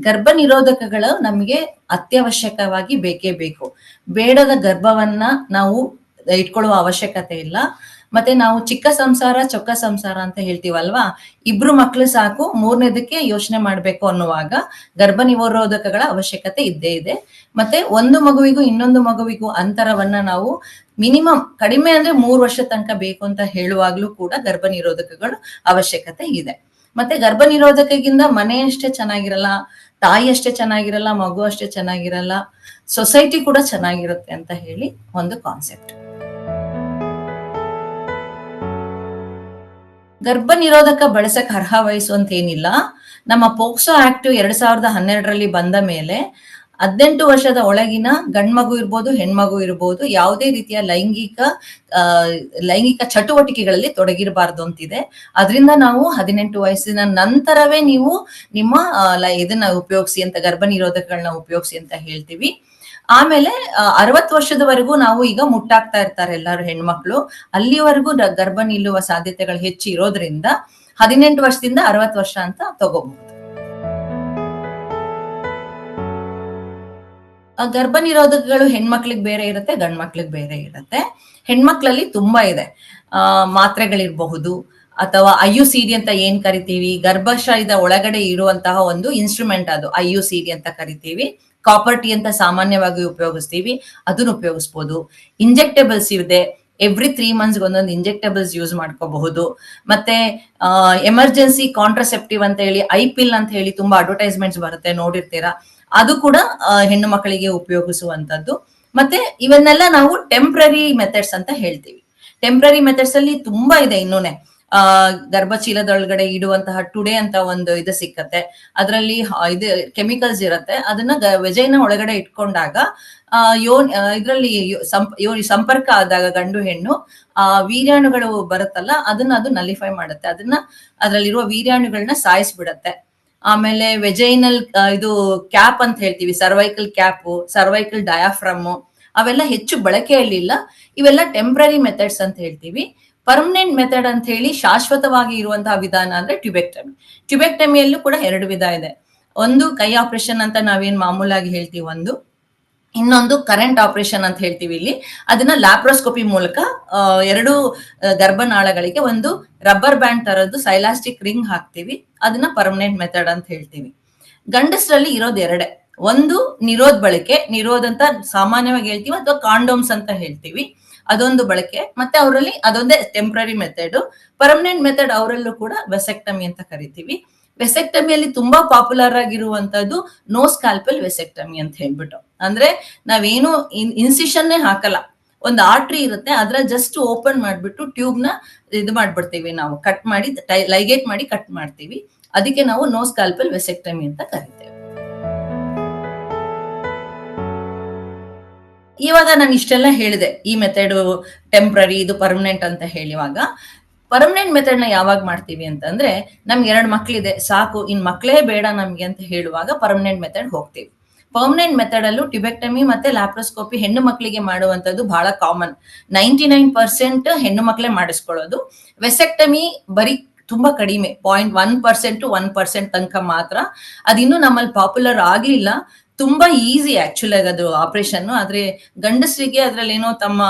ಗರ್ಭ ನಿರೋಧಕಗಳು ನಮಗೆ ಅತ್ಯವಶ್ಯಕವಾಗಿ ಬೇಕೇ ಬೇಕು. ಬೇಡದ ಗರ್ಭವನ್ನ ನಾವು ಇಟ್ಕೊಳ್ಳುವ ಅವಶ್ಯಕತೆ ಇಲ್ಲ. ಮತ್ತೆ ನಾವು ಚಿಕ್ಕ ಸಂಸಾರ, ಚೊಕ್ಕ ಸಂಸಾರ ಅಂತ ಹೇಳ್ತೀವಲ್ವಾ? ಇಬ್ರು ಮಕ್ಳು ಸಾಕು, ಮೂರನೇದಕ್ಕೆ ಯೋಚನೆ ಮಾಡ್ಬೇಕು ಅನ್ನುವಾಗ ಗರ್ಭ ನಿರೋಧಕಗಳ ಅವಶ್ಯಕತೆ ಇದ್ದೇ ಇದೆ. ಮತ್ತೆ ಒಂದು ಮಗುವಿಗೂ ಇನ್ನೊಂದು ಮಗುವಿಗೂ ಅಂತರವನ್ನ ನಾವು ಮಿನಿಮಮ್ ಕಡಿಮೆ ಅಂದ್ರೆ ಮೂರು ವರ್ಷ ತನಕ ಬೇಕು ಅಂತ ಹೇಳುವಾಗ್ಲೂ ಕೂಡ ಗರ್ಭ ನಿರೋಧಕಗಳು ಅವಶ್ಯಕತೆ ಇದೆ. ಮತ್ತೆ ಗರ್ಭ ನಿರೋಧಕಗಿಂತ ಮನೆಯಷ್ಟೇ ಚೆನ್ನಾಗಿರಲ್ಲ ತಾಯಿ ಅಷ್ಟೇ ಚೆನ್ನಾಗಿರಲ್ಲ, ಮಗು ಅಷ್ಟೇ ಚೆನ್ನಾಗಿರಲ್ಲ ಸೊಸೈಟಿ ಕೂಡ ಚೆನ್ನಾಗಿರುತ್ತೆ ಅಂತ ಹೇಳಿ ಒಂದು ಕಾನ್ಸೆಪ್ಟ್ ಗರ್ಭ ನಿರೋಧಕ ಬಳಸಕ್ ಅರ್ಹ ಅಂತ ಏನಿಲ್ಲ. ನಮ್ಮ ಪೋಕ್ಸೋ ಆಕ್ಟ್ ಎರಡ್ ಸಾವಿರದ ಹನ್ನೆರಡರಲ್ಲಿ ಬಂದ ಮೇಲೆ ಹದಿನೆಂಟು ವರ್ಷದ ಒಳಗಿನ ಗಂಡ್ಮಗು ಇರ್ಬೋದು, ಹೆಣ್ಮಗು ಇರ್ಬೋದು, ಯಾವುದೇ ರೀತಿಯ ಲೈಂಗಿಕ ಲೈಂಗಿಕ ಚಟುವಟಿಕೆಗಳಲ್ಲಿ ತೊಡಗಿರಬಾರ್ದು ಅಂತಿದೆ. ಅದರಿಂದ ನಾವು ಹದಿನೆಂಟು ವಯಸ್ಸಿನ ನಂತರವೇ ನೀವು ನಿಮ್ಮ ಇದನ್ನ ಉಪಯೋಗಿಸಿ ಅಂತ, ಗರ್ಭ ನಿರೋಧಕಗಳನ್ನ ಉಪಯೋಗಿಸಿ ಅಂತ ಹೇಳ್ತೀವಿ. ಆಮೇಲೆ ಅರವತ್ತು ವರ್ಷದವರೆಗೂ ನಾವು ಈಗ ಮುಟ್ಟಾಗ್ತಾ ಇರ್ತಾರೆ ಎಲ್ಲರೂ ಹೆಣ್ಮಕ್ಳು. ಅಲ್ಲಿವರೆಗೂ ಗರ್ಭ ನಿಲ್ಲುವ ಸಾಧ್ಯತೆಗಳು ಹೆಚ್ಚು ಇರೋದ್ರಿಂದ ಹದಿನೆಂಟು ವರ್ಷದಿಂದ ಅರವತ್ತು ವರ್ಷ ಅಂತ ತಗೋಬಹುದು. ಗರ್ಭ ನಿರೋಧಕಗಳು ಹೆಣ್ಮಕ್ಳಿಗೆ ಬೇರೆ ಇರುತ್ತೆ ಗಂಡ್ ಮಕ್ಳಿಗೆ ಬೇರೆ ಇರುತ್ತೆ. ಹೆಣ್ಮಕ್ಳಲ್ಲಿ ತುಂಬಾ ಇದೆ. ಆ, ಮಾತ್ರೆಗಳಿರಬಹುದು, ಅಥವಾ ಐ ಯು ಸಿ ಡಿ ಅಂತ ಏನ್ ಕರಿತೀವಿ ಗರ್ಭಾಶಯದ ಒಳಗಡೆ ಇರುವಂತಹ ಒಂದು ಇನ್ಸ್ಟ್ರೂಮೆಂಟ್ ಅದು ಐ ಯು ಸಿ ಡಿ ಅಂತ ಕರಿತೀವಿ. ಕಾಪರ್ ಟಿ ಅಂತ ಸಾಮಾನ್ಯವಾಗಿ ಉಪಯೋಗಿಸ್ತೀವಿ, ಅದನ್ನ ಉಪಯೋಗಿಸ್ಬೋದು. ಇಂಜೆಕ್ಟೇಬಲ್ಸ್ ಇದೆ ಎವ್ರಿ ತ್ರೀ ಮಂತ್ಸ್ ಒಂದೊಂದು ಇಂಜೆಕ್ಟೇಬಲ್ಸ್ ಯೂಸ್ ಮಾಡ್ಕೋಬಹುದು. ಮತ್ತೆ ಎಮರ್ಜೆನ್ಸಿ ಕಾಂಟ್ರಸೆಪ್ಟಿವ್ ಅಂತ ಹೇಳಿ ಐ ಪಿಲ್ ಅಂತ ಹೇಳಿ ತುಂಬಾ ಅಡ್ವರ್ಟೈಸ್ಮೆಂಟ್ಸ್ ಬರುತ್ತೆ, ನೋಡಿರ್ತೀರಾ? ಅದು ಕೂಡ ಹೆಣ್ಣು ಮಕ್ಕಳಿಗೆ ಉಪಯೋಗಿಸುವಂತದ್ದು ಮತ್ತೆ ಇವನ್ನೆಲ್ಲ ನಾವು ಟೆಂಪ್ರರಿ ಮೆಥಡ್ಸ್ ಅಂತ ಹೇಳ್ತೀವಿ. ಟೆಂಪ್ರರಿ ಮೆಥಡ್ಸ್ ಅಲ್ಲಿ ತುಂಬಾ ಇದೆ ಇನ್ನೂನೆ. ಆ ಗರ್ಭಚೀಲದೊಳಗಡೆ ಇಡುವಂತಹ ಟುಡೆ ಅಂತ ಒಂದು ಇದು ಸಿಕ್ಕತ್ತೆ. ಅದರಲ್ಲಿ ಇದು ಕೆಮಿಕಲ್ಸ್ ಇರುತ್ತೆ. ಅದನ್ನ ವೆಜೈನ ಒಳಗಡೆ ಇಟ್ಕೊಂಡಾಗ, ಆ ಯೋನ್ ಇದರಲ್ಲಿ ಸಂಪರ್ಕ ಆದಾಗ ಗಂಡು ಹೆಣ್ಣು, ಆ, ವೀರ್ಯಾಣುಗಳು ಬರುತ್ತಲ್ಲ, ಅದನ್ನ ಅದು ನಲಿಫೈ ಮಾಡುತ್ತೆ. ಅದನ್ನ, ಅದರಲ್ಲಿರುವ ವೀರ್ಯಾಣುಗಳನ್ನ ಸಾಯಿಸ್ಬಿಡತ್ತೆ. ಆಮೇಲೆ ವೆಜೈನಲ್ ಇದು ಕ್ಯಾಪ್ ಅಂತ ಹೇಳ್ತೀವಿ, ಸರ್ವೈಕಲ್ ಕ್ಯಾಪು, ಸರ್ವೈಕಲ್ ಡಯಾಫ್ರಮ್ ಅವೆಲ್ಲ ಹೆಚ್ಚು ಬಳಕೆಯಲ್ಲಿಲ್ಲ ಇವೆಲ್ಲ ಟೆಂಪ್ರರಿ ಮೆಥಡ್ಸ್ ಅಂತ ಹೇಳ್ತೀವಿ. ಪರ್ಮನೆಂಟ್ ಮೆಥಡ್ ಅಂತ ಹೇಳಿ ಶಾಶ್ವತವಾಗಿ ಇರುವಂತಹ ವಿಧಾನ ಅಂದ್ರೆ ಟ್ಯುಬೆಕ್ಟಮಿ. ಟ್ಯುಬೆಕ್ಟಮಿಯಲ್ಲೂ ಕೂಡ ಎರಡು ವಿಧ ಇದೆ. ಒಂದು ಕೈ ಆಪರೇಷನ್ ಅಂತ ನಾವೇನ್ ಮಾಮೂಲಾಗಿ ಹೇಳ್ತೀವಿ, ಒಂದು ಇನ್ನೊಂದು ಕರೆಂಟ್ ಆಪರೇಷನ್ ಅಂತ ಹೇಳ್ತೀವಿ ಇಲ್ಲಿ. ಅದನ್ನ ಲ್ಯಾಪ್ರೋಸ್ಕೋಪಿ ಮೂಲಕ ಎರಡು ಗರ್ಭನಾಳಗಳಿಗೆ ಒಂದು ರಬ್ಬರ್ ಬ್ಯಾಂಡ್ ತರದ್ದು ಸೈಲಾಸ್ಟಿಕ್ ರಿಂಗ್ ಹಾಕ್ತಿವಿ. ಅದನ್ನ ಪರ್ಮನೆಂಟ್ ಮೆಥಡ್ ಅಂತ ಹೇಳ್ತೀವಿ. ಗಂಡಸರಲ್ಲಿ ಇರೋದು ಎರಡೇ. ಒಂದು ನಿರೋಧ್ ಬಳಕೆ ನಿರೋಧ್ ಅಂತ ಸಾಮಾನ್ಯವಾಗಿ ಹೇಳ್ತೀವಿ ಅಥವಾ ಕಾಂಡೋಮ್ಸ್ ಅಂತ ಹೇಳ್ತೀವಿ. ಅದೊಂದು ಬಳಕೆ. ಮತ್ತೆ ಅವರಲ್ಲಿ ಅದೊಂದೇ ಟೆಂಪ್ರರಿ ಮೆಥಡ್ ಪರ್ಮನೆಂಟ್ ಮೆಥಡ್ ಅವರಲ್ಲೂ ಕೂಡ ವೆಸೆಕ್ಟಮಿ ಅಂತ ಕರಿತೀವಿ. ವೆಸೆಕ್ಟಮಿಯಲ್ಲಿ ತುಂಬಾ ಪಾಪ್ಯುಲರ್ ಆಗಿರುವಂತದ್ದು ನೋ ಸ್ಕಾಲ್ಪಲ್ ವೆಸೆಕ್ಟಮಿ ಅಂತ ಹೇಳ್ಬಿಟ್ಟು. ಅಂದ್ರೆ ನಾವೇನು ಇನ್ಸಿಷನ್ನೇ ಹಾಕಲ್ಲ. ಒಂದು ಆರ್ಟ್ರಿ ಇರುತ್ತೆ ಅದ್ರ ಜಸ್ಟ್ ಓಪನ್ ಮಾಡ್ಬಿಟ್ಟು ಟ್ಯೂಬ್ನ ಇದು ಮಾಡ್ಬಿಡ್ತೀವಿ ನಾವು. ಕಟ್ ಮಾಡಿ ಲೈಗೇಟ್ ಮಾಡಿ ಕಟ್ ಮಾಡ್ತೀವಿ. ಅದಕ್ಕೆ ನಾವು ನೋ ಸ್ಕಾಲ್ಪಲ್ ವೆಸೆಕ್ಟಮಿ ಅಂತ ಕರಿತೇವೆ. ಇವಾಗ ನಾನು ಇಷ್ಟೆಲ್ಲ ಹೇಳಿದೆ. ಈ ಮೆಥಡ್ ಟೆಂಪ್ರರಿ ಇದು ಪರ್ಮನೆಂಟ್ ಅಂತ ಹೇಳಿವಾಗ. ಪರ್ಮನೆಂಟ್ ಮೆಥಡ್ನ ಯಾವಾಗ ಮಾಡ್ತೀವಿ ಅಂತಂದ್ರೆ ನಮ್ಗೆ ಎರಡು ಮಕ್ಳಿದೆ, ಸಾಕು, ಇನ್ ಮಕ್ಳೇ ಬೇಡ ನಮ್ಗೆ ಅಂತ ಹೇಳುವಾಗ ಪರ್ಮನೆಂಟ್ ಮೆಥಡ್ ಹೋಗ್ತೀವಿ. ಪರ್ಮನೆಂಟ್ ಮೆಥಡ್ ಅಲ್ಲೂ ಟಿಬೆಕ್ಟಮಿ ಮತ್ತೆ ಲ್ಯಾಪ್ರೋಸ್ಕೋಪಿ ಹೆಣ್ಣು ಮಕ್ಕಳಿಗೆ ಮಾಡುವಂತದ್ದು ಬಹಳ ಕಾಮನ್. ನೈಂಟಿ ನೈನ್ ಪರ್ಸೆಂಟ್ ಹೆಣ್ಣು ಮಕ್ಕಳೇ ಮಾಡಿಸ್ಕೊಳ್ಳೋದು. ವೆಸೆಕ್ಟಮಿ ಬರೀ ತುಂಬಾ ಕಡಿಮೆ, point one percent one percent ತನಕ ಮಾತ್ರ. ಅದಿನ್ನೂ ನಮ್ಮಲ್ಲಿ ಪಾಪ್ಯುಲರ್ ಆಗ್ಲಿಲ್ಲ ತುಂಬಾ ಈಸಿ ಆಕ್ಚುಲಿ ಅದು ಆಪರೇಷನ್ ಆದ್ರೆ ಗಂಡಸರಿಗೆ ಅದ್ರಲ್ಲಿ ಏನೋ ತಮ್ಮ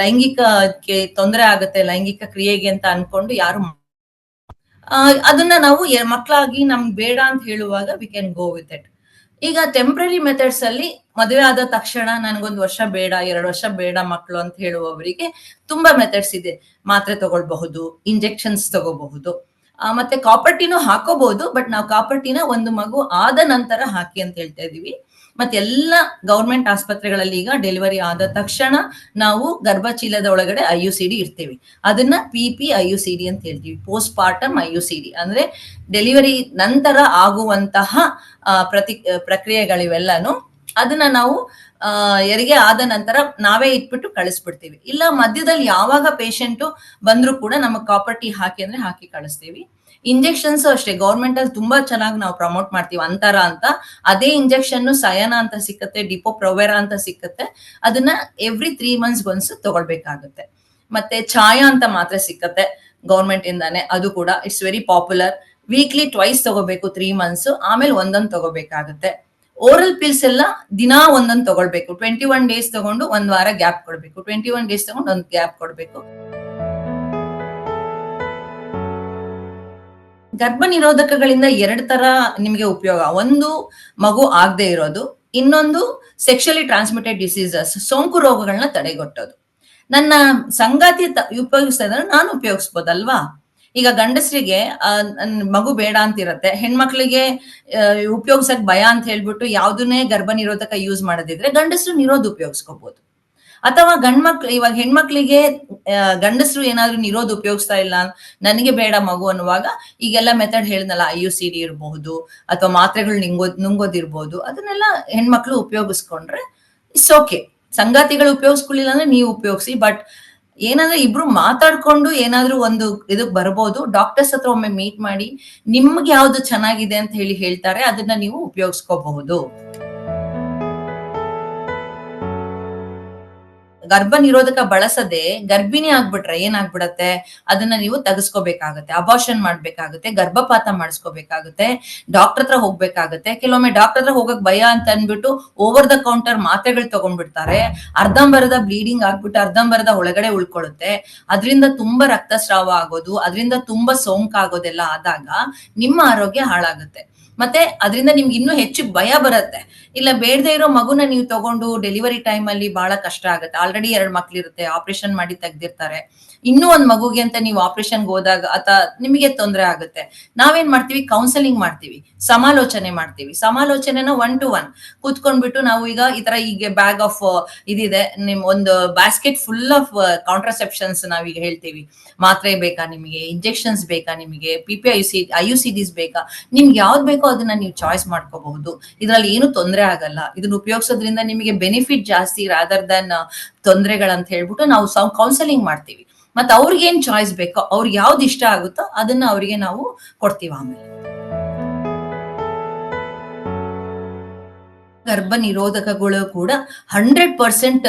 ಲೈಂಗಿಕಕ್ಕೆ ತೊಂದರೆ ಆಗುತ್ತೆ, ಲೈಂಗಿಕ ಕ್ರಿಯೆಗೆ ಅಂತ ಅನ್ಕೊಂಡು ಯಾರು ಅದನ್ನ ನಾವು ಮಕ್ಕಳಾಗಿ ನಮ್ಗೆ ಬೇಡ ಅಂತ ಹೇಳುವಾಗ we can go with it ಈಗ ಟೆಂಪ್ರರಿ ಮೆಥಡ್ಸ್ ಅಲ್ಲಿ ಮದುವೆ ಆದ ತಕ್ಷಣ ನನಗೊಂದು ವರ್ಷ ಬೇಡ, ಎರಡು ವರ್ಷ ಬೇಡ ಮಕ್ಕಳು ಅಂತ ಹೇಳುವವರಿಗೆ ತುಂಬಾ ಮೆಥಡ್ಸ್ ಇದೆ. ಮಾತ್ರೆ ತಗೊಳ್ಬಹುದು ಇಂಜೆಕ್ಷನ್ಸ್ ತಗೋಬಹುದು ಮತ್ತೆ ಕಾಪರ್ಟಿನೂ ಹಾಕೋಬಹುದು ಬಟ್ ನಾವು ಕಾಪರ್ಟಿನ ಒಂದು ಮಗು ಆದ ನಂತರ ಹಾಕಿ ಅಂತ ಹೇಳ್ತಾ ಇದೀವಿ ಮತ್ತೆ ಎಲ್ಲ ಗೌರ್ಮೆಂಟ್ ಆಸ್ಪತ್ರೆಗಳಲ್ಲಿ ಈಗ ಡೆಲಿವರಿ ಆದ ತಕ್ಷಣ ನಾವು ಗರ್ಭಚೀಲದ ಒಳಗಡೆ ಐ ಯು ಸಿ ಡಿ ಇರ್ತೀವಿ ಅದನ್ನ P P I U C D ಅಂತ ಹೇಳ್ತೀವಿ. Postpartum I U C D. ಅಂದ್ರೆ ಡೆಲಿವರಿ ನಂತರ ಆಗುವಂತಹ ಪ್ರತಿ, ಪ್ರಕ್ರಿಯೆಗಳಿವೆಲ್ಲನು ಅದನ್ನ ನಾವು ಹೆರಿಗೆ ಆದ ನಂತರ ನಾವೇ ಇಟ್ಬಿಟ್ಟು ಕಳಿಸ್ಬಿಡ್ತೀವಿ. ಇಲ್ಲ ಮಧ್ಯದಲ್ಲಿ ಯಾವಾಗ ಪೇಷಂಟ್ ಬಂದ್ರು ಕೂಡ ನಮಗೆ ಕಾಪರ್ಟಿ ಹಾಕಿ ಅಂದ್ರೆ ಹಾಕಿ ಕಳಿಸ್ತೀವಿ. ಇಂಜೆಕ್ಷನ್ಸ್ ಅಷ್ಟೇ ಗೌರ್ಮೆಂಟ್ ಅಲ್ಲಿ ತುಂಬಾ ಚೆನ್ನಾಗಿ ನಾವು ಪ್ರಮೋಟ್ ಮಾಡ್ತೀವಿ. ಅಂತರ ಅಂತ, ಅದೇ ಇಂಜೆಕ್ಷನ್ ಸಯನ ಅಂತ ಸಿಕ್ಕತ್ತೆ ಡಿಪೋ ಪ್ರೊವೆರಾ ಅಂತ ಸಿಕ್ಕತ್ತೆ. ಅದನ್ನ ಎವ್ರಿ ತ್ರೀ ಮಂತ್ಸ್ ಒನ್ಸ್ ತಗೊಳ್ಬೇಕಾಗುತ್ತೆ. ಮತ್ತೆ ಛಾಯ ಅಂತ ಮಾತ್ರ ಸಿಕ್ಕತ್ತೆ ಗೌರ್ಮೆಂಟ್ ಇಂದಾನೆ. ಅದು ಕೂಡ it's very popular weekly twice ತಗೋಬೇಕು ತ್ರೀ ಮಂತ್ಸ್ ಆಮೇಲೆ ಒಂದೊಂದು ತಗೋಬೇಕಾಗುತ್ತೆ ಓರಲ್ ಪಿಲ್ಸ್ ಎಲ್ಲ ದಿನಾ ಒಂದೊಂದು ತಗೊಳ್ಬೇಕು. ಟ್ವೆಂಟಿ ಒನ್ ಡೇಸ್ ತಗೊಂಡು ಒಂದ್ ವಾರ ಗ್ಯಾಪ್ ಕೊಡ್ಬೇಕು. ಟ್ವೆಂಟಿ ಒನ್ ಡೇಸ್ ತಗೊಂಡು ಒಂದ್ ಗ್ಯಾಪ್ ಕೊಡ್ಬೇಕು. ಗರ್ಭ ನಿರೋಧಕಗಳಿಂದ ಎರಡ್ ತರ ನಿಮಗೆ ಉಪಯೋಗ. ಒಂದು, ಮಗು ಆಗದೆ ಇರೋದು. ಇನ್ನೊಂದು ಸೆಕ್ಷುಲಿ ಟ್ರಾನ್ಸ್ಮಿಟೆಡ್ ಡಿಸೀಸಸ್ ಸೋಂಕು ರೋಗಗಳನ್ನ ತಡೆಗಟ್ಟೋದು. ನನ್ನ ಸಂಗಾತಿ ಉಪಯೋಗಿಸ್ತಾ ಇದ್ರೆ ನಾನು ಉಪಯೋಗಿಸ್ಬೋದಲ್ವಾ? ಈಗ ಗಂಡಸರಿಗೆ ಮಗು ಬೇಡ ಅಂತಿರತ್ತೆ. ಹೆಣ್ಮಕ್ಳಿಗೆ ಉಪಯೋಗಿಸಕ್ ಭಯ ಅಂತ ಹೇಳ್ಬಿಟ್ಟು ಯಾವ್ದನ್ನೇ ಗರ್ಭ ನಿರೋಧಕ ಯೂಸ್ ಮಾಡೋದಿದ್ರೆ ಗಂಡಸರು ನಿರೋಧ ಉಪಯೋಗಿಸ್ಕೋಬಹುದು ಅಥವಾ ಗಂಡ್ಮಕ್ಳು, ಇವಾಗ ಹೆಣ್ಮಕ್ಳಿಗೆ ಗಂಡಸರು ಏನಾದ್ರು ನಿರೋಧ ಉಪಯೋಗಿಸ್ತಾ ಇಲ್ಲ ನನಗೆ ಬೇಡ ಮಗು ಅನ್ನುವಾಗ ಈಗೆಲ್ಲ ಮೆಥಡ್ ಹೇಳಿದ್ನಲ್ಲ ಐ ಯು ಸಿ ಡಿ ಇರಬಹುದು, ಅಥವಾ ಮಾತ್ರೆಗಳು ನಿಂಗೋ, ನುಂಗೋದಿರ್ಬೋದು. ಅದನ್ನೆಲ್ಲ ಹೆಣ್ಮಕ್ಳು ಉಪಯೋಗಿಸ್ಕೊಂಡ್ರೆ ಇಟ್ಸ್ ಓಕೆ ಸಂಗಾತಿಗಳು ಉಪಯೋಗಿಸ್ಕೊಳ್ಳಿಲ್ಲ ಅಂದ್ರೆ ನೀವು ಉಪಯೋಗಿಸಿ ಬಟ್ ಏನಂದ್ರೆ ಇಬ್ರು ಮಾತಾಡ್ಕೊಂಡು ಏನಾದ್ರೂ ಒಂದು ಇದಕ್ ಬರ್ಬೋದು ಡಾಕ್ಟರ್ಸ್ ಹತ್ರ ಒಮ್ಮೆ ಮೀಟ್ ಮಾಡಿ ನಿಮ್ಗೆ ಯಾವ್ದು ಚೆನ್ನಾಗಿದೆ ಅಂತ ಹೇಳಿ ಹೇಳ್ತಾರೆ, ಅದನ್ನ ನೀವು ಉಪಯೋಗಿಸ್ಕೋಬಹುದು. ಗರ್ಭ ನಿರೋಧಕ ಬಳಸದೆ ಗರ್ಭಿಣಿ ಆಗ್ಬಿಟ್ರೆ ಏನಾಗ್ಬಿಡತ್ತೆ? ಅದನ್ನ ನೀವು ತೆಗೆಸ್ಕೋಬೇಕಾಗತ್ತೆ. ಅಬಾರ್ಷನ್ ಮಾಡ್ಬೇಕಾಗುತ್ತೆ, ಗರ್ಭಪಾತ ಮಾಡಿಸ್ಕೋಬೇಕಾಗುತ್ತೆ ಡಾಕ್ಟರ್ ಹತ್ರ ಹೋಗ್ಬೇಕಾಗುತ್ತೆ. ಕೆಲವೊಮ್ಮೆ ಡಾಕ್ಟರ್ ಹತ್ರ ಹೋಗಕ್ ಭಯ ಅಂತ ಅನ್ಬಿಟ್ಟು ಓವರ್ ದ ಕೌಂಟರ್ ಮಾತ್ರೆಗಳು ತಗೊಂಡ್ಬಿಡ್ತಾರೆ. ಅರ್ಧಂಬರದ ಬ್ಲೀಡಿಂಗ್ ಆಗ್ಬಿಟ್ಟು ಅರ್ಧಂಬರದ ಒಳಗಡೆ ಉಳ್ಕೊಳ್ಳುತ್ತೆ. ಅದರಿಂದ ತುಂಬಾ ರಕ್ತಸ್ರಾವ ಆಗೋದು, ಅದರಿಂದ ತುಂಬಾ ಸೋಂಕಾಗೋದೆಲ್ಲ ಆದಾಗ ನಿಮ್ಮ ಆರೋಗ್ಯ ಹಾಳಾಗುತ್ತೆ. ಮತ್ತೆ ಅದರಿಂದ ನಿಮ್ಗೆ ಇನ್ನೂ ಹೆಚ್ಚು ಭಯ ಬರುತ್ತೆ. ಇಲ್ಲ ಬೇಡದೆ ಇರೋ ಮಗುನ ನೀವು ತಗೊಂಡು ಡೆಲಿವರಿ ಟೈಮ್ ಅಲ್ಲಿ ಬಹಳ ಕಷ್ಟ ಆಗುತ್ತೆ. ಆಲ್ರೆಡಿ ಎರಡ್ ಮಕ್ಳಿರುತ್ತೆ ಆಪರೇಷನ್ ಮಾಡಿ ತೆಗ್ದಿರ್ತಾರೆ. ಇನ್ನೂ ಒಂದ್ ಮಗುಗೆ ಅಂತ ನೀವು ಆಪರೇಷನ್ ಹೋದಾಗ ಅಥವಾ ನಿಮಗೆ ತೊಂದರೆ ಆಗುತ್ತೆ. ನಾವೇನ್ ಮಾಡ್ತೀವಿ? ಕೌನ್ಸೆಲಿಂಗ್ ಮಾಡ್ತೀವಿ. ಸಮಾಲೋಚನೆ ಮಾಡ್ತೀವಿ. ಸಮಾಲೋಚನೆನ ಒನ್ ಟು ಒನ್ ಕೂತ್ಕೊಂಡ್ಬಿಟ್ಟು ನಾವು ಈಗ ಈ ತರ ಈಗ ಬ್ಯಾಗ್ ಆಫ್ ಇದಿದೆ. ನಿಮ್ ಒಂದು ಬ್ಯಾಸ್ಕೆಟ್ ಫುಲ್ ಆಫ್ ಕಾಂಟ್ರಸೆಪ್ಷನ್ಸ್ ನಾವೀಗ ಹೇಳ್ತೀವಿ. ಮಾತ್ರೆ ಬೇಕಾ ನಿಮಗೆ? ಇಂಜೆಕ್ಷನ್ಸ್ ಬೇಕಾ ನಿಮಗೆ? P P I C I U C Ds ಬೇಕಾ? ನಿಮ್ಗೆ ಯಾವ್ದು ಬೇಕೋ ಅದನ್ನ ನೀವು ಚಾಯ್ಸ್ ಮಾಡ್ಕೋಬಹುದು. ಇದ್ರಲ್ಲಿ ಏನು ತೊಂದರೆ ಆಗಲ್ಲ. ಇದನ್ನ ಉಪಯೋಗಿಸೋದ್ರಿಂದ ನಿಮಗೆ ಬೆನಿಫಿಟ್ ಜಾಸ್ತಿ ರಾದರ್ ದನ್ ತೊಂದರೆಗಳಂತ ಹೇಳ್ಬಿಟ್ಟು ನಾವು ಕೌನ್ಸೆಲಿಂಗ್ ಮಾಡ್ತೀವಿ. ಮತ್ತೆ ಅವ್ರಿಗೆ ಏನ್ ಚಾಯ್ಸ್ ಬೇಕೋ, ಅವ್ರಿಗೆ ಯಾವ್ದು ಇಷ್ಟ ಆಗುತ್ತೋ ಅದನ್ನ ಅವರಿಗೆ ನಾವು ಕೊಡ್ತೀವಿ ಆಮೇಲೆ. ಗರ್ಭ ನಿರೋಧಕಗಳು ಕೂಡ ಹಂಡ್ರೆಡ್ ಪರ್ಸೆಂಟ್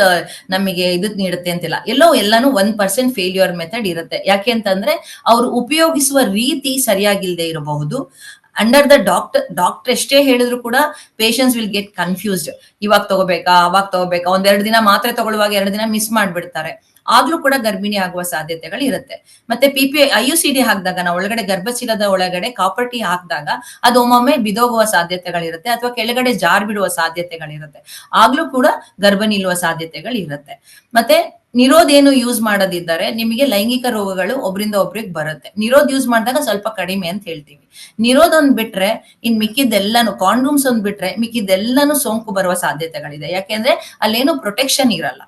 ನಮಗೆ ಇದು ನೀಡುತ್ತೆ ಅಂತಿಲ್ಲ. ಎಲ್ಲೋ ಎಲ್ಲಾನು ಒನ್ ಪರ್ಸೆಂಟ್ ಫೇಲ್ಯೂರ್ ಮೆಥಡ್ ಇರುತ್ತೆ. ಯಾಕೆ ಅಂತಂದ್ರೆ ಅವ್ರು ಉಪಯೋಗಿಸುವ ರೀತಿ ಸರಿಯಾಗಿಲ್ದೆ ಇರಬಹುದು. ಅಂಡರ್ ದ ಡಾಕ್ಟರ್ ಡಾಕ್ಟರ್ ಎಷ್ಟೇ ಹೇಳಿದ್ರು ಕೂಡ ಪೇಷನ್ಸ್ ವಿಲ್ ಗೆಟ್ ಕನ್ಫ್ಯೂಸ್ಡ್ ಇವಾಗ ತಗೋಬೇಕಾ, ಅವಾಗ ತಗೋಬೇಕಾ? ಒಂದೆರಡು ದಿನ ಮಾತ್ರೆ ತಗೊಳ್ಳುವಾಗ ಎರಡು ದಿನ ಮಿಸ್ ಮಾಡ್ಬಿಡ್ತಾರೆ. ಆಗ್ಲೂ ಕೂಡ ಗರ್ಭಿಣಿ ಆಗುವ ಸಾಧ್ಯತೆಗಳು ಇರುತ್ತೆ. ಮತ್ತೆ P P I U C D ಹಾಕಿದಾಗ, ನಾವು ಒಳಗಡೆ ಗರ್ಭಚೀಲದ ಒಳಗಡೆ ಕಾಪರ್ಟಿ ಹಾಕಿದಾಗ, ಅದು ಒಮ್ಮೊಮ್ಮೆ ಬಿದೋಗುವ ಸಾಧ್ಯತೆಗಳಿರುತ್ತೆ ಅಥವಾ ಕೆಳಗಡೆ ಜಾರ್ ಬಿಡುವ ಸಾಧ್ಯತೆಗಳಿರುತ್ತೆ ಆಗ್ಲೂ ಕೂಡ ಗರ್ಭ ನಿಲ್ಲುವ ಸಾಧ್ಯತೆಗಳಿರುತ್ತೆ ಮತ್ತೆ ನಿರೋಧ್ ಏನು ಯೂಸ್ ಮಾಡೋದಿದ್ರೆ ನಿಮಗೆ ಲೈಂಗಿಕ ರೋಗಗಳು ಒಬ್ರಿಂದ ಒಬ್ರಿಗೆ ಬರುತ್ತೆ. ನಿರೋಧ ಯೂಸ್ ಮಾಡಿದಾಗ ಸ್ವಲ್ಪ ಕಡಿಮೆ ಅಂತ ಹೇಳ್ತೀವಿ. ನಿರೋಧ ಒಂದ್ ಬಿಟ್ರೆ ಇನ್ ಮಿಕ್ಕಿದ್ದೆಲ್ಲಾನು ಕಾಂಡೂಮ್ಸ್ ಒಂದ್ ಬಿಟ್ರೆ ಮಿಕ್ಕಿದ್ದೆಲ್ಲಾನು ಸೋಂಕು ಬರುವ ಸಾಧ್ಯತೆಗಳಿದೆ. ಯಾಕೆಂದ್ರೆ ಅಲ್ಲೇನು ಪ್ರೊಟೆಕ್ಷನ್ ಇರಲ್ಲ.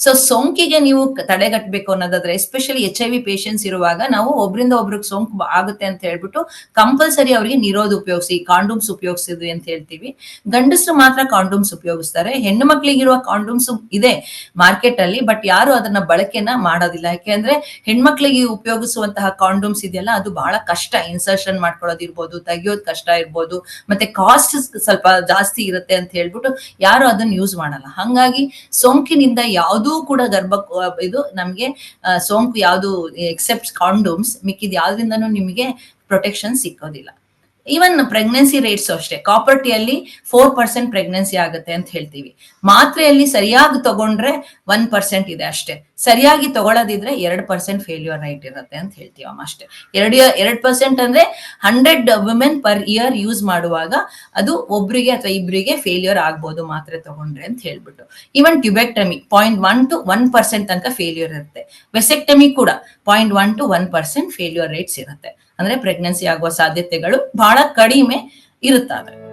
ಸೊ ಸೋಂಕಿಗೆ ನೀವು ತಡೆಗಟ್ಟಬೇಕು ಅನ್ನೋದಾದ್ರೆ especially H I V patients ಇರುವಾಗ ನಾವು ಒಬ್ರಿಂದ ಒಬ್ರಿಗೆ ಸೋಂಕು ಆಗುತ್ತೆ ಅಂತ ಹೇಳ್ಬಿಟ್ಟು ಕಂಪಲ್ಸರಿ ಅವರಿಗೆ ನಿರೋಧ ಉಪಯೋಗಿಸಿ ಕಾಂಡೂಮ್ಸ್ ಉಪಯೋಗಿಸಿದ್ವಿ ಅಂತ ಹೇಳ್ತೀವಿ. ಗಂಡಸರು ಮಾತ್ರ ಕಾಂಡೂಮ್ಸ್ ಉಪಯೋಗಿಸ್ತಾರೆ. ಹೆಣ್ಣು ಮಕ್ಕಳಿಗಿರುವ ಕಾಂಡೂಮ್ಸ್ ಇದೆ ಮಾರ್ಕೆಟ್ ಅಲ್ಲಿ ಬಟ್ ಯಾರು ಅದನ್ನ ಬಳಕೆನ ಮಾಡೋದಿಲ್ಲ. ಯಾಕೆಂದ್ರೆ ಹೆಣ್ಮಕ್ಳಿಗೆ ಉಪಯೋಗಿಸುವಂತಹ ಕಾಂಡೂಮ್ಸ್ ಇದೆಯಲ್ಲ, ಅದು ಬಹಳ ಕಷ್ಟ. ಇನ್ಸರ್ಷನ್ ಮಾಡ್ಕೊಳ್ಳೋದಿರ್ಬೋದು ತೆಗಿಯೋದ್ ಕಷ್ಟ ಇರ್ಬೋದು, ಮತ್ತೆ ಕಾಸ್ಟ್ ಸ್ವಲ್ಪ ಜಾಸ್ತಿ ಇರುತ್ತೆ ಅಂತ ಹೇಳ್ಬಿಟ್ಟು ಯಾರು ಅದನ್ನ ಯೂಸ್ ಮಾಡಲ್ಲ. ಹಂಗಾಗಿ ಸೋಂಕಿನಿಂದ ಯಾವುದೂ ಕೂಡ ಗರ್ಭ ಇದು ನಮ್ಗೆ ಸೋಂಕು ಯಾವುದು ಎಕ್ಸೆಪ್ಟ್ ಕಾಂಡೋಮ್ಸ್ ಮಿಕ್ಕಿದ ಯಾವ್ದ್ರಿಂದನೂ ನಿಮಗೆ ಪ್ರೊಟೆಕ್ಷನ್ ಸಿಕ್ಕೋದಿಲ್ಲ. ಈವನ್ ಪ್ರೆಗ್ನೆನ್ಸಿ ರೇಟ್ಸ್ ಅಷ್ಟೇ. ಕಾಪರ್ಟಿಯಲ್ಲಿ ಫೋರ್ ಪರ್ಸೆಂಟ್ ಪ್ರೆಗ್ನೆನ್ಸಿ ಆಗುತ್ತೆ ಅಂತ ಹೇಳ್ತೀವಿ. ಮಾತ್ರೆಯಲ್ಲಿ ಸರಿಯಾಗಿ ತಗೊಂಡ್ರೆ ಒನ್ ಪರ್ಸೆಂಟ್ ಇದೆ ಅಷ್ಟೇ. ಸರಿಯಾಗಿ ತಗೊಳ್ಳೋದಿದ್ರೆ ಎರಡ್ ಪರ್ಸೆಂಟ್ ಫೇಲ್ಯೂರ್ ರೈಟ್ ಇರುತ್ತೆ ಅಂತ ಹೇಳ್ತೀವಿ ಅಮ್ಮ ಅಷ್ಟೇ. ಎರಡು ಎರಡ್ ಪರ್ಸೆಂಟ್ ಅಂದ್ರೆ hundred women per year use ಮಾಡುವಾಗ ಅದು ಒಬ್ರಿಗೆ ಅಥವಾ ಇಬ್ರಿಗೆ ಫೇಲ್ಯೂರ್ ಆಗ್ಬೋದು ಮಾತ್ರೆ ತಗೊಂಡ್ರೆ ಅಂತ ಹೇಳ್ಬಿಟ್ಟು. Even tubectomy point one two one percent ತನಕ ಫೇಲ್ಯೂರ್ ಇರುತ್ತೆ. ವೆಸೆಕ್ಟಮಿ ಕೂಡ point one two one percent failure rates ಇರುತ್ತೆ. ಅಂದ್ರೆ ಪ್ರೆಗ್ನೆನ್ಸಿ ಆಗುವ ಸಾಧ್ಯತೆಗಳು ಬಹಳ ಕಡಿಮೆ ಇರುತ್ತವೆ.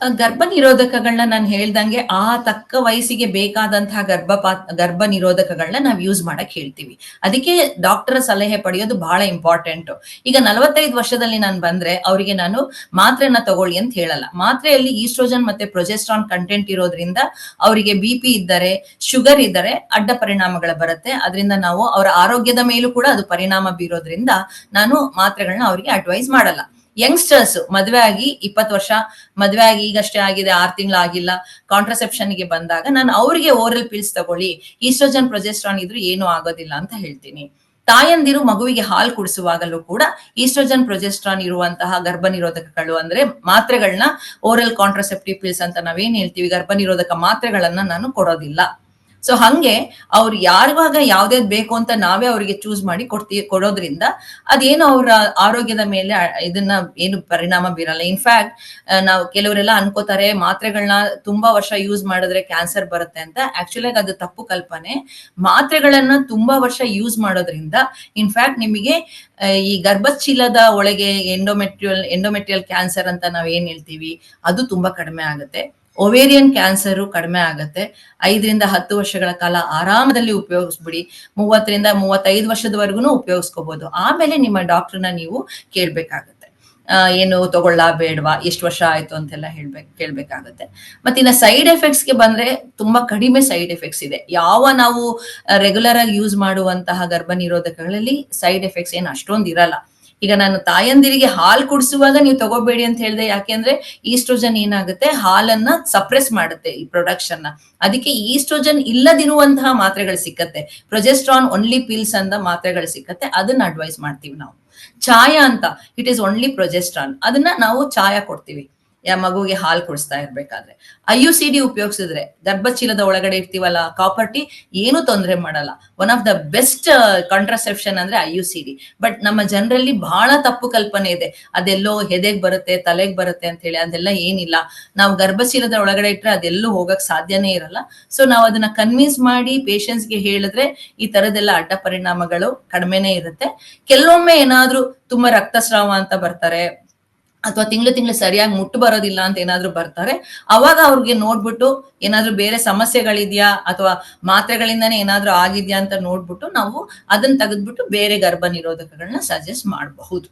ಗರ್ಭ ನಿರೋಧಕಗಳನ್ನ ನಾನು ಹೇಳ್ದಂಗೆ ಆ ತಕ್ಕ ವಯಸ್ಸಿಗೆ ಬೇಕಾದಂತಹ ಗರ್ಭಪಾತ್ ಗರ್ಭ ನಿರೋಧಕಗಳನ್ನ ನಾವು ಯೂಸ್ ಮಾಡಕ್ ಹೇಳ್ತೀವಿ. ಅದಕ್ಕೆ ಡಾಕ್ಟರ್ ಸಲಹೆ ಪಡೆಯೋದು ಬಹಳ ಇಂಪಾರ್ಟೆಂಟ್ ಈಗ ನಲವತ್ತೈದು ವರ್ಷದಲ್ಲಿ ನಾನು ಬಂದ್ರೆ ಅವರಿಗೆ ನಾನು ಮಾತ್ರೆನ ತಗೊಳ್ಳಿ ಅಂತ ಹೇಳಲ್ಲ. ಮಾತ್ರೆಯಲ್ಲಿ ಈಸ್ಟ್ರೋಜನ್ ಮತ್ತೆ ಪ್ರೊಜೆಸ್ಟ್ರಾನ್ ಕಂಟೆಂಟ್ ಇರೋದ್ರಿಂದ ಅವರಿಗೆ ಬಿ ಪಿ ಇದ್ದರೆ ಶುಗರ್ ಇದ್ದರೆ ಅಡ್ಡ ಪರಿಣಾಮಗಳು ಬರುತ್ತೆ. ಅದರಿಂದ ನಾವು ಅವರ ಆರೋಗ್ಯದ ಮೇಲೂ ಕೂಡ ಅದು ಪರಿಣಾಮ ಬೀರೋದ್ರಿಂದ ನಾನು ಮಾತ್ರೆಗಳನ್ನ ಅವರಿಗೆ ಅಡ್ವೈಸ್ ಮಾಡಲ್ಲ. ಯಂಗ್ಸ್ಟರ್ಸ್ ಮದುವೆ ಆಗಿ ಇಪ್ಪತ್ತು ವರ್ಷ, ಮದುವೆ ಆಗಿ ಈಗಷ್ಟೇ ಆಗಿದೆ, ಆರು ತಿಂಗಳು ಆಗಿಲ್ಲ. ಗೆ ಬಂದಾಗ ನಾನು ಅವ್ರಿಗೆ ಓರಲ್ ಪಿಲ್ಸ್ ತಗೊಳ್ಳಿ. ಈಸ್ಟ್ರೋಜನ್ ಪ್ರೊಜೆಸ್ಟ್ರಾನ್ ಇದ್ರು ಏನು ಆಗೋದಿಲ್ಲ ಅಂತ ಹೇಳ್ತೀನಿ. ತಾಯಂದಿರು ಮಗುವಿಗೆ ಹಾಲು ಕುಡಿಸುವಾಗಲೂ ಕೂಡ ಈಸ್ಟ್ರೋಜನ್ ಪ್ರೊಜೆಸ್ಟ್ರಾನ್ ಇರುವಂತಹ ಗರ್ಭ ನಿರೋಧಕಗಳು ಅಂದ್ರೆ ಮಾತ್ರೆಗಳನ್ನ ಓರಲ್ ಕಾಂಟ್ರಸೆಪ್ಟಿವ್ ಪಿಲ್ಸ್ ಅಂತ ನಾವೇನ್ ಹೇಳ್ತೀವಿ ಗರ್ಭ ನಿರೋಧಕ ಮಾತ್ರೆಗಳನ್ನ ನಾನು ಕೊಡೋದಿಲ್ಲ. ಸೊ ಹಂಗೆ ಅವ್ರು ಯಾರಿವಾಗ ಯಾವ್ದ್ಯಾವ್ದು ಬೇಕು ಅಂತ ನಾವೇ ಅವರಿಗೆ ಚೂಸ್ ಮಾಡಿ ಕೊಡ್ತೀವಿ ಕೊಡೋದ್ರಿಂದ ಅದೇನು ಅವರ ಆರೋಗ್ಯದ ಮೇಲೆ ಇದನ್ನ ಏನು ಪರಿಣಾಮ ಬೀರಲ್ಲ. ಇನ್ಫ್ಯಾಕ್ಟ್ ನಾವು ಕೆಲವರೆಲ್ಲ ಅನ್ಕೋತಾರೆ ಮಾತ್ರೆಗಳನ್ನ ತುಂಬಾ ವರ್ಷ ಯೂಸ್ ಮಾಡಿದ್ರೆ ಕ್ಯಾನ್ಸರ್ ಬರುತ್ತೆ ಅಂತ. ಆಕ್ಚುಲಿ ಅದು ತಪ್ಪು ಕಲ್ಪನೆ. ಮಾತ್ರೆಗಳನ್ನ ತುಂಬಾ ವರ್ಷ ಯೂಸ್ ಮಾಡೋದ್ರಿಂದ ಇನ್ಫ್ಯಾಕ್ಟ್ ನಿಮಗೆ ಈ ಗರ್ಭಶೀಲದ ಒಳಗೆ ಎಂಡೋಮೆಟ್ರಿಯಲ್ ಎಂಡೋಮೆಟ್ರಿಯಲ್ ಕ್ಯಾನ್ಸರ್ ಅಂತ ನಾವ್ ಏನ್ ಹೇಳ್ತೀವಿ, ಅದು ತುಂಬಾ ಕಡಿಮೆ ಆಗುತ್ತೆ. ಒವೇರಿಯನ್ ಕ್ಯಾನ್ಸರು ಕಡಿಮೆ ಆಗುತ್ತೆ. ಐದರಿಂದ ಹತ್ತು ವರ್ಷಗಳ ಕಾಲ ಆರಾಮದಲ್ಲಿ ಉಪಯೋಗಿಸ್ಬಿಡಿ. ಮೂವತ್ತರಿಂದ ಮೂವತ್ತೈದು ವರ್ಷದವರೆಗೂ ಉಪಯೋಗಿಸ್ಕೋಬಹುದು ಆಮೇಲೆ ನಿಮ್ಮ ಡಾಕ್ಟರ್ನ ನೀವು ಕೇಳಬೇಕಾಗುತ್ತೆ. ಏನು ತಗೊಳ್ಳ ಬೇಡವಾ? ಎಷ್ಟು ವರ್ಷ ಆಯ್ತು ಅಂತೆಲ್ಲ ಹೇಳ್ಬೇಕು ಕೇಳ್ಬೇಕಾಗತ್ತೆ. ಮತ್ತಿನ್ನ ಸೈಡ್ ಎಫೆಕ್ಟ್ಸ್ಗೆ ಬಂದ್ರೆ ತುಂಬಾ ಕಡಿಮೆ ಸೈಡ್ ಎಫೆಕ್ಟ್ಸ್ ಇದೆ. ಯಾವ ನಾವು ರೆಗ್ಯುಲರ್ ಆಗಿ ಯೂಸ್ ಮಾಡುವಂತಹ ಗರ್ಭ ನಿರೋಧಕಗಳಲ್ಲಿ ಸೈಡ್ ಎಫೆಕ್ಟ್ಸ್ ಏನು ಅಷ್ಟೊಂದು ಇರಲ್ಲ. ಈಗ ನಾನು ತಾಯಂದಿರಿಗೆ ಹಾಲು ಕುಡಿಸುವಾಗ ನೀವು ತಗೋಬೇಡಿ ಅಂತ ಹೇಳಿದೆ ಯಾಕೆಂದ್ರೆ ಈಸ್ಟ್ರೋಜನ್ ಏನಾಗುತ್ತೆ? ಹಾಲನ್ನ ಸಪ್ರೆಸ್ ಮಾಡುತ್ತೆ ಈ ಪ್ರೊಡಕ್ಷನ್ನ. ಅದಕ್ಕೆ ಈಸ್ಟ್ರೋಜನ್ ಇಲ್ಲದಿರುವಂತಹ ಮಾತ್ರೆಗಳು ಸಿಕ್ಕತ್ತೆ. ಪ್ರೊಜೆಸ್ಟ್ರಾನ್ ಓನ್ಲಿ ಪಿಲ್ಸ್ ಅಂತ ಮಾತ್ರೆಗಳು ಸಿಕ್ಕತ್ತೆ. ಅದನ್ನ ಅಡ್ವೈಸ್ ಮಾಡ್ತೀವಿ ನಾವು. ಛಾಯಾ ಅಂತ ಇಟ್ ಈಸ್ ಓನ್ಲಿ ಪ್ರೊಜೆಸ್ಟ್ರಾನ್ ಅದನ್ನ ನಾವು ಛಾಯಾ ಕೊಡ್ತೀವಿ. ಯಾ ಮಗುಗೆ ಹಾಲು ಕುಡಿಸ್ತಾ ಇರ್ಬೇಕಾದ್ರೆ. ಐ ಯು ಸಿ ಡಿ ಉಪಯೋಗಿಸಿದ್ರೆ, ಗರ್ಭಚೀಲದ ಒಳಗಡೆ ಇರ್ತೀವಲ್ಲ, ಕಾಪರ್ಟಿ, ಏನು ತೊಂದರೆ ಮಾಡಲ್ಲ. One of the best contraception ಅಂದ್ರೆ ಐ ಸಿ ಡಿ. ಬಟ್ ನಮ್ಮ ಜನರಲ್ಲಿ ಬಹಳ ತಪ್ಪು ಕಲ್ಪನೆ ಇದೆ. ಅದೆಲ್ಲೋ ಹೆದೆಗ್ ಬರುತ್ತೆ, ತಲೆಗ್ ಬರುತ್ತೆ ಅಂತ ಹೇಳಿ ಅದೆಲ್ಲ ಏನಿಲ್ಲ. ನಾವು ಗರ್ಭಚೀಲದ ಒಳಗಡೆ ಇಟ್ರೆ ಅದೆಲ್ಲೂ ಹೋಗಕ್ ಸಾಧ್ಯನೇ ಇರಲ್ಲ. ಸೊ ನಾವು ಅದನ್ನ ಕನ್ವಿನ್ಸ್ ಮಾಡಿ ಗೆ ಹೇಳಿದ್ರೆ ಈ ತರದೆಲ್ಲ ಅಡ್ಡ ಪರಿಣಾಮಗಳು ಕಡಿಮೆನೇ ಇರುತ್ತೆ. ಕೆಲವೊಮ್ಮೆ ಏನಾದ್ರೂ ತುಂಬಾ ರಕ್ತಸ್ರಾವ ಅಂತ ಬರ್ತಾರೆ ಅಥವಾ ತಿಂಗಳು ತಿಂಗಳು ಸರಿಯಾಗಿ ಮುಟ್ಟು ಬರೋದಿಲ್ಲ ಅಂತ ಏನಾದ್ರು ಬರ್ತಾರೆ, ಅವಾಗ ಅವ್ರಿಗೆ ನೋಡ್ಬಿಟ್ಟು ಏನಾದ್ರು ಬೇರೆ ಸಮಸ್ಯೆಗಳಿದ್ಯಾ ಅಥವಾ ಮಾತ್ರೆಗಳಿಂದಾನೇ ಏನಾದ್ರು ಆಗಿದ್ಯಾ ಅಂತ ನೋಡ್ಬಿಟ್ಟು ನಾವು ಅದನ್ನ ತೆಗೆದ್ಬಿಟ್ಟು ಬೇರೆ ಗರ್ಭ ನಿರೋಧಕಗಳನ್ನ ಸಜೆಸ್ಟ್ ಮಾಡಬಹುದು.